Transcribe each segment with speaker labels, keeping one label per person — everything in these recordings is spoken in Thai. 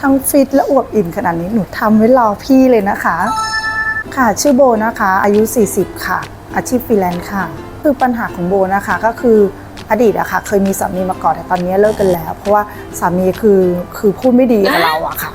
Speaker 1: ทั้งฟิตและอวบอิ่มขนาดนี้หนูทำไว้รอพี่เลยนะคะ ค่ะชื่อโบนะคะ อายุ 40 ค่ะ อาชีพฟรีแลนซ์ค่ะ คือปัญหาของโบนะคะก็คืออดีตอะค่ะเคยมีสามีมาก่อนแต่ตอนนี้เลิกกันแล้ว เพราะว่าสามีคือคือพูดไม่ดีกับเราอะค่ะ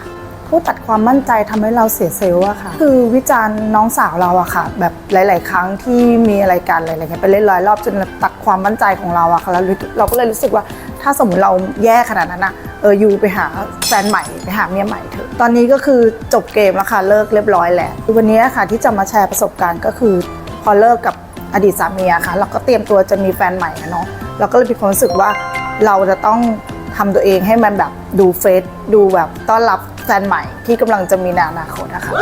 Speaker 1: พูดตัดความมั่นใจทำให้เราเสียเซลล์อะค่ะ คือวิจารณ์น้องสาวเราอะค่ะ แบบหลาย ๆ ครั้งที่มีอะไรกันอะไรเงี้ยไปเล่นร้อยรอบจนตัดความมั่นใจของเราอะค่ะแล้วเราก็เลยรู้สึกว่าถ้าสมมติเราแย่ขนาดนั้นอะ อออยูไปหาแฟนใหม่ไปหาเมียใหม่เถอะตอนนี้ก็คือจบเกมแล้วค่ะเลิกเรียบร้อยแล้ววันนี้ค่ะที่จะมาแชร์ประสบการณ์ก็คือ พอเลิกกับอดีตสามีอะค่ะ เราก็เตรียมตัวจะมีแฟนใหม่อะเนาะเราก็เลยมีความรู้สึกว่าเราจะต้องทำตัวเองให้มันแบบดูเฟซดูแบบต้อนรับแฟนใหม่ที่กำลังจะมีในอนาคตนะคะ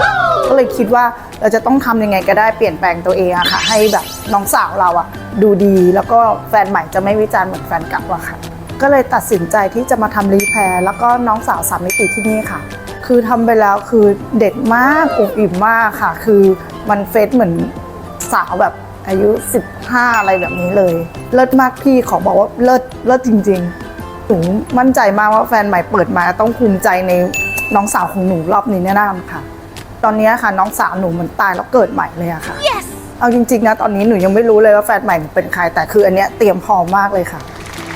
Speaker 1: ก็เลยคิดว่าเราจะต้องทำยังไงก็ได้เปลี่ยนแปลงตัวเองอะค่ะ ให้แบบน้องสาวเราอะดูดีแล้วก็แฟนใหม่จะไม่วิจารณ์เหมือนแฟนเก่าอะค่ะ ก็เลยตัดสินใจที่จะมาทำรีแพร์แล้วก็น้องสาวสามมิติที่นี่ค่ะ คือทำไปแล้วคือเด็กมากอบอิ่มมากค่ะ คือมันเฟซเหมือนสาวแบบอายุ 15 อะไรแบบนี้เลย เลิศมากพี่ขอบอกว่าเลิศเลิศจริงๆหนูมั่นใจมากว่าแฟนใหม่เปิดมาต้องภูมิใจในน้องสาวของหนูรอบนี้แน่นอนค่ะ ตอนนี้ค่ะน้องสาวหนูเหมันตายแล้วเกิดใหม่เลยอะค่ะ
Speaker 2: yes
Speaker 1: เอาจริงๆนะตอนนี้หนูยังไม่รู้เลยว่าแฟนใหม่หนูเป็นใครแต่คืออันเนี้ยเตรียมพร้อมมากเลยค่ะ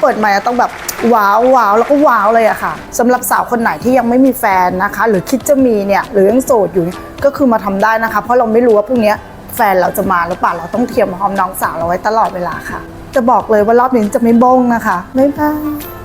Speaker 1: เปิดมาต้องแบบว้าวว้าวแล้วก็ว้าวเลยอะค่ะสำหรับสาวคนไหนที่ยังไม่มีแฟนนะคะ หรือคิดจะมีเนี่ยหรือยังโสดอยู่ก็คือมาทำได้นะคะ เพราะเราไม่รู้ว่าพรุ่งเนี้ยแฟนเราจะมาหรือเปล่าเราต้องเตรียมพร้อมน้องสาวเราไว้ตลอดเวลาค่ะ จะบอกเลยว่ารอบนี้จะไม่บงนะคะบ๊ายบาย